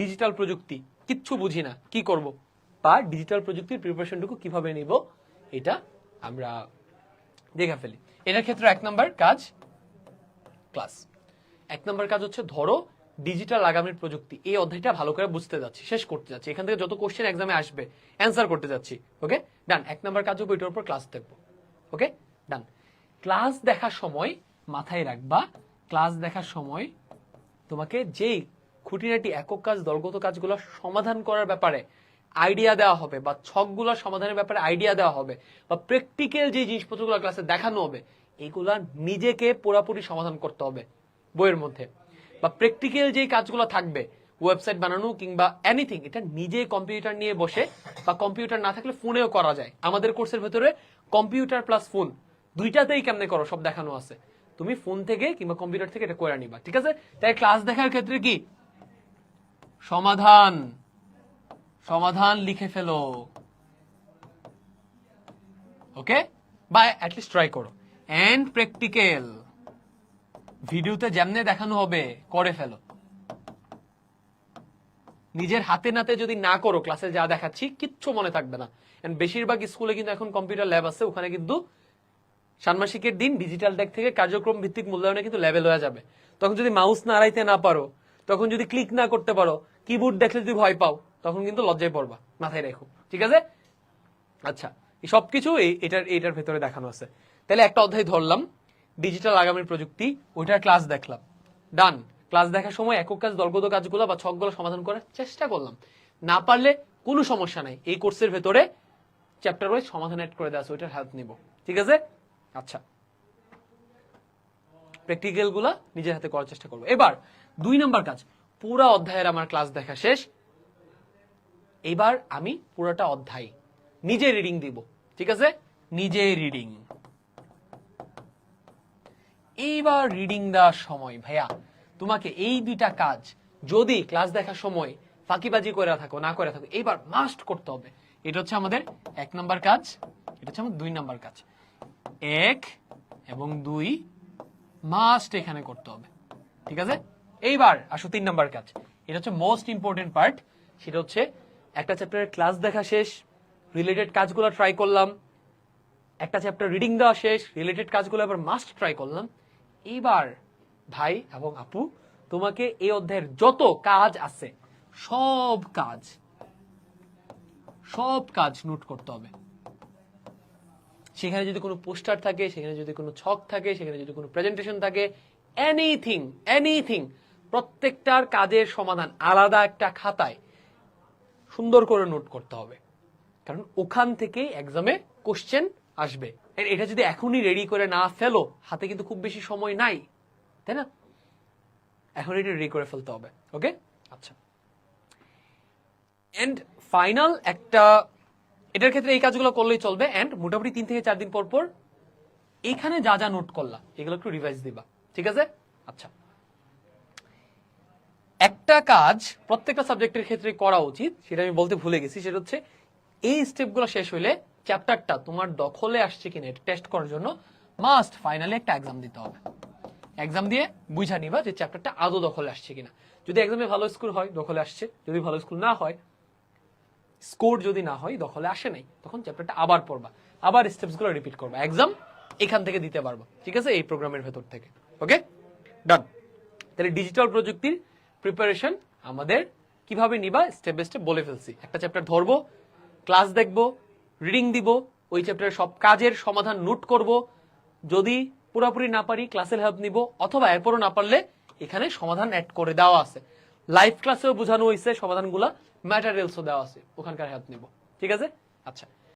Digital প্রযুক্তি? কিচ্ছু বুঝি না। কি করব? বা ডিজিটাল প্রযুক্তির প্রিপারেশনটুকু কীভাবে নিব? এটা আমরা দেখে ফেলি। এটার ক্ষেত্রে এক নম্বর কাজ ক্লাস এক নম্বর কাজ হচ্ছে ধরো ডিজিটাল আগামীর প্রযুক্তি। এই অধ্যায়টা ভালো করে বুঝতে যাচ্ছি, শেষ করতে যাচ্ছি। এখান থেকে যত কোশ্চেন এক্সামে আসবে অ্যান্সার করতে যাচ্ছি। ওকে ডান এক নম্বর কাজ হবে, এটার উপর ক্লাস দেখব। ওকে ডান ক্লাস দেখার সময় মাথায় রাখবা ক্লাস দেখার সময় তোমাকে যেই খুঁটিনাটি একক কাজ, দলগত কাজগুলো সমাধান করার ব্যাপারে আইডিয়া দেওয়া হবে বা ছকগুলো সমাধানের ব্যাপারে আইডিয়া দেওয়া হবে বা প্র্যাকটিক্যাল যে জিনিসপত্রগুলো ক্লাসে দেখানো হবে এইগুলা নিজেকে পুরাপুরি সমাধান করতে হবে বইয়ের মধ্যে। বা প্র্যাকটিক্যাল যে কাজগুলো থাকবে ওয়েবসাইট বানানো কিংবা এনিথিং এটা নিজে কম্পিউটার নিয়ে বসে বা কম্পিউটার না থাকলে ফোনেও করা যায়। আমাদের কোর্সের ভেতরে কম্পিউটার প্লাস ফোন দুইটাতেই কেমনে করো, সব দেখানো আছে। তুমি ফোন থেকে কিংবা কম্পিউটার থেকে এটা করে নিবা, ঠিক আছে? তাই ক্লাস দেখার ক্ষেত্রে কি? সমাধান সমাধান লিখে ফেলো। ওকে বা অ্যাটলিস্ট ট্রাই করো। অ্যান্ড প্র্যাকটিক্যাল ভিডিওতে যেমনে দেখানো হবে, করে ফেলো। নিজের হাতে নাতে যদি না করো ক্লাসে যা দেখাচ্ছি, কিচ্ছু মনে থাকবে না। বেশিরভাগ স্কুলে কিন্তু এখন কম্পিউটার ল্যাব আছে, ওখানে কিন্তু ষান্মাসিকের দিন ডিজিটাল ডেক থেকে কার্যক্রম ভিত্তিক মূল্যায়নে কিন্তু লেভেল হয়ে যাবে। তখন যদি মাউস নাড়াইতে না পারো তখন যদি ক্লিক না করতে পারো কিবোর্ড দেখলে যদি ভয় পাও, তখন কিন্তু লজ্জায় পড়বা, মাথায় রেখো, ঠিক আছে? আচ্ছা সবকিছু এটার এটার ভেতরে দেখানো আছে। তাহলে একটা অধ্যায় ধরলাম ডিজিটাল আগামীর প্রযুক্তি, ওইটার ক্লাস দেখলাম। ডান ক্লাস দেখার সময় একক কাজ, দলগত কাজগুলো বা ছকগুলো সমাধান করার চেষ্টা করলাম। না পারলে কোনো সমস্যা নাই, এই কোর্সের ভেতরে চ্যাপ্টার ওয়াইজ সমাধান অ্যাড করে দেওয়া আছে, ওইটার হেল্প নিব, ঠিক আছে? আচ্ছা। প্র্যাকটিক্যালগুলা নিজের হাতে করার চেষ্টা করব। এবার, দুই নাম্বার কাজ। পুরা অধ্যায়ের আমার ক্লাস দেখা শেষ। এবার আমি পুরোটা অধ্যায় নিজে রিডিং দিব। ঠিক আছে? নিজে রিডিং এইবার রিডিং দেওয়ার সময়, ভাইয়া, তোমাকে এই দুইটা কাজ যদি ক্লাস দেখার সময় ফাঁকিবাজি করে থাকো, না করে থাকো এইবার মাস্ট করতে হবে। এটা হচ্ছে আমাদের এক নাম্বার কাজ, এটা হচ্ছে আমাদের দুই নাম্বার কাজ। এক এবং দুই মাস্ট এখানে করতে হবে। ঠিক আছে? এইবার আসো তিন নাম্বার কাজ। এটা হচ্ছে মোস্ট ইম্পর্টেন্ট পার্ট সেটা হচ্ছে একটা চ্যাপ্টারের ক্লাস দেখা শেষ রিলেটেড কাজগুলো ট্রাই করলাম। একটা চ্যাপ্টার রিডিং দেওয়া শেষ রিলেটেড কাজগুলো আবার মাস্ট ট্রাই করলাম। এইবার ভাই এবং আপু, তোমাকে এই অধ্যায়ের যত কাজ আছে, সব কাজ সব কাজ নোট করতে হবে। সেখানে যদি কোনো পোস্টার থাকে, সেখানে যদি কোনো ছক থাকে, সেখানে যদি কোনো প্রেজেন্টেশন থাকে এনিথিং এনিথিং প্রত্যেকটার কাজের সমাধান আলাদা একটা খাতায় সুন্দর করে নোট করতে হবে। কারণ ওখান থেকেই এক্সামে কোশ্চেন আসবে। এটা যদি এখনই রেডি করে না ফেলো, হাতে কিন্তু খুব বেশি সময় নাই, তাই না? এখন এটা রেডি করে ফেলতে হবে ওকে আচ্ছা। এন্ড ফাইনাল একটা এটার ক্ষেত্রে এই কাজগুলো করলেই চলবে এন্ড মোটামুটি তিন থেকে চার দিন পর পর এখানে যা যা নোট করলা, এগুলো একটু রিভাইজ দিবা, ঠিক আছে? আচ্ছা। একটা কাজ প্রত্যেকটা সাবজেক্টের ক্ষেত্রে করা উচিত, সেটা আমি বলতে ভুলে গেছি, সেটা হচ্ছে এই স্টেপগুলো শেষ হইলে চ্যাপ্টারটা তোমার দখলে আসছে কিনা এটা টেস্ট করার জন্য মাস্ট ফাইনালি একটা এক্সাম দিতে হবে। এক্সাম দিয়ে বুঝা নিবা যে চ্যাপ্টারটা আদৌ দখলে আসছে কিনা। যদি এক্সামে ভালো স্কুল হয়, দখলে আসছে, যদি ভালো স্কুল না হয় স্কোর যদি না হয় দখলে আসে নাই, তখন চ্যাপ্টারটা আবার পড়বা। আবার স্টেপসগুলো রিপিট করবা। এক্সাম এখান থেকে দিতে পারব। ঠিক আছে? এই প্রোগ্রামের ভেতর থেকে। ওকে ডান তাহলে ডিজিটাল প্রযুক্তির প্রিপারেশন আমাদের কীভাবে নিবা? স্টেপ বাই স্টেপ বলে ফেলছি। একটা চ্যাপ্টার ধরবো ক্লাস দেখব রিডিং দিব, ওই চ্যাপ্টারের সব কাজের সমাধান নোট করব। যদি পুরোপুরি না পারি ক্লাসের হেল্প নিব, অথবা এরপরও না পারলে এখানে সমাধান অ্যাড করে দেওয়া আছে। লাইভ ক্লাসেও বোঝানো হয়েছে সমাধানগুলা। ম্যাটারিয়ালসও দেওয়া আছে ওখানকার হেল্প নিব। ঠিক আছে? আচ্ছা।